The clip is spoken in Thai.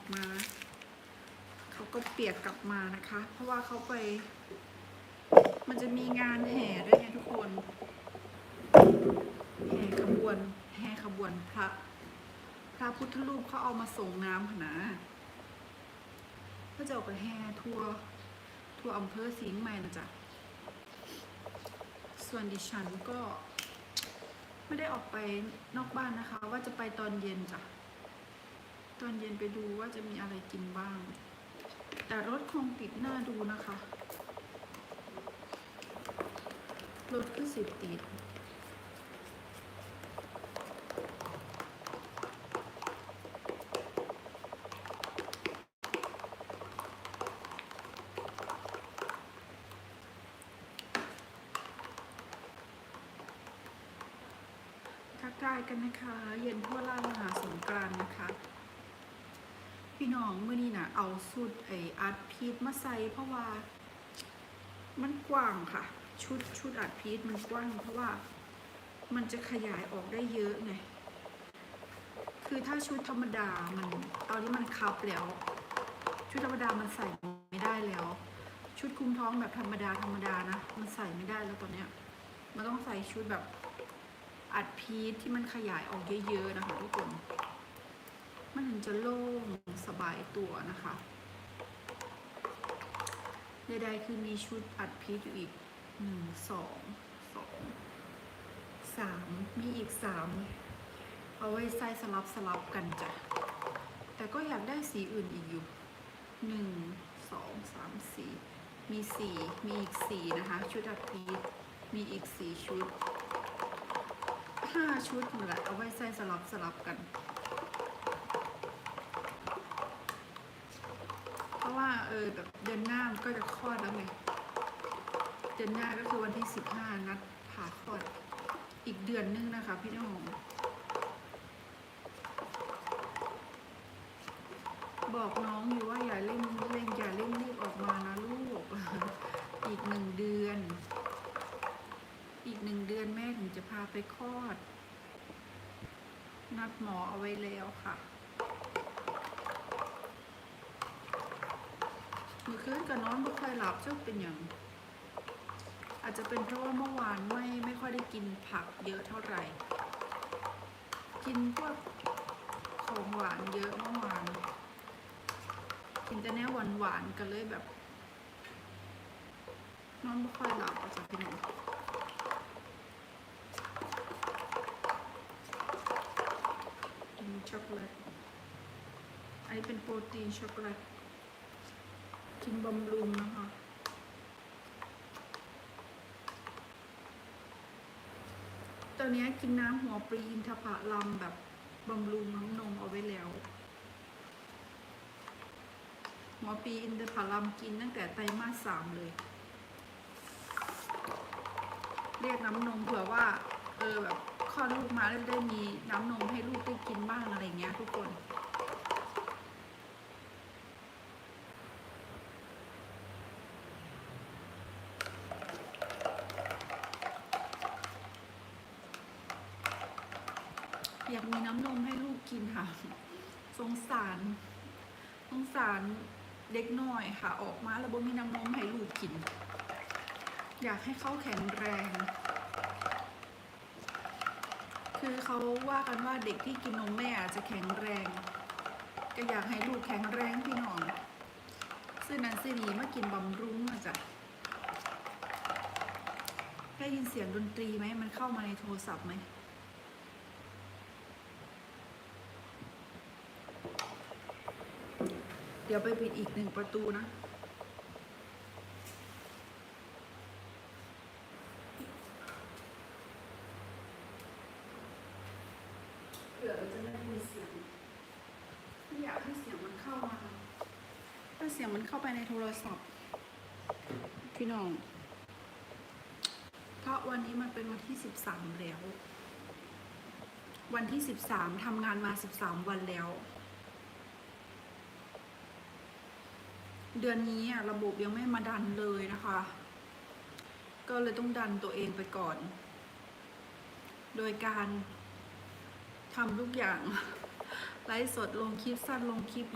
อกมา เขาก็เปียกกลับมานะคะ เพราะว่าเขาไป มันจะมีงานแห่ด้วยไงทุกคนแห่ขบวนแห่ขบวนพระ พระพุทธรูปเขาเอามาส่งน้ำหนนะก็จะออกไปแห่ทั่วทั่วอำเภอสิงห์ใหม่นะจ๊ะส่วนดิฉันก็ไม่ได้ออกไปนอกบ้านนะคะ ว่าจะไปตอนเย็นจ้ะ ตอนเย็นไปดูว่าจะมีอะไรกินบ้าง แต่รถคงติดหน้าดูนะคะ รถคือสิบติดทักทายกันนะคะ เย็นทั่วล่ามหาสงกรานต์นะคะ พี่น้องเมื่อนี้นะเอาสูตรไออัดพีทมาใส่เพราะว่า มันกว้างค่ะ ชุดชุดอัดพีทมันกว้างเพราะว่ามันจะขยายออกได้เยอะไงคือถ้าชุดธรรมดามันตอนนี้มันคับแล้ว ชุดธรรมดามันใส่ไม่ได้แล้ว ชุดคลุมท้องแบบธรรมดาธรรมดานะมันใส่ไม่ได้แล้วตอนเนี้ยมันต้องใส่ชุดแบบอัดพีทที่มันขยายออกเยอะๆนะคะทุกคน มันถึงจะโล่งสบายตัวนะคะใดๆคือมีชุดอัดพีทอยู่อีกหนึ่งสองสองสามมีอีกสามเอาไว้ใส่สลับสลับกันจ้ะ แต่ก็อยากได้สีอื่นอีกอยู่หนึ่งสองสามสี่มีสี่มีอีกสี่นะคะ ชุดอัดพีทมีอีกสี่ชุดห้าชุดนี่แหละเอาไว้ใส่สลับสลับกัน เพราเออแบบเดือนหน้ามันก็จะคลอดแล้วไงเดือนหน้าก็คือวันที่สิบห้านัดผ่าคลอดอีกเดือนนึงนะคะ พี่น้องบอกน้องอยู่ว่าอย่าเร่งเร่งอย่าเร่งรีบออกมานะลูก อีกหนึ่งเดือน อีกหนึ่งเดือนแม่ถึงจะพาไปคลอด นัดหมอเอาไว้แล้วค่ะ เมื่อ คืนกับนอนไม่ค่อยหลับจ้าเป็นอย่าง อาจจะเป็นเพราะว่าเมื่อวานไม่ไม่ค่อยได้กินผักเยอะเท่าไหร่ กินพวกของหวานเยอะเมื่อวาน กินแต่แน่หวานหวานๆกันเลยแบบ นอนไม่ค่อยหลับอาจจะพี่น้องกินช็อกโกแลตอันนี้เป็นโปรตีนช็อกโกแลต กินบำรุงนะคะ ตอนนี้กินน้ำหัวปรีอินทผลัมแบบบำรุงน้ำนมเอาไว้แล้ว หัวปรีอินทผลัมกินตั้งแต่ไตรมาสสามเลย เรียกน้ำนมเผื่อว่า เออแบบคลอดลูกมาแล้วได้มีน้ำนมให้ลูกได้กินบ้างอะไรเงี้ยทุกคน อยากมีน้ำนมให้ลูกกินค่ะ สงสาร สงสารเด็กน้อยค่ะ ออกมาแล้วบ่มีน้ำนมให้ลูกกิน อยากให้เขาแข็งแรง คือเขาว่ากันว่าเด็กที่กินนมแม่อาจจะแข็งแรง ก็อยากให้ลูกแข็งแรงพี่น้องซื้อนันซื้อนี้มากินบำรุงอะจ้ะได้ยินเสียงดนตรีไหม มันเข้ามาในโทรศัพท์ไหม ดี๋ยวไปปิดอีกหนึ่งประตูนะ เผื่อเราจะได้มีเสียงไม่อยากให้เสียงมันเข้ามาถ้าเสียงมันเข้าไปในโทรศัพท์ พี่น้อง เพราะวันนี้มันเป็นวันที่สิบสามแล้ว วันที่สิบสามทำงานมาสิบสามวันแล้ว เดือนนี้อะระบบยังไม่มาดันเลยนะคะ ก็เลยต้องดันตัวเองไปก่อน โดยการทำทุกอย่าง ไลฟ์สดลงคลิปสั้นลงคลิป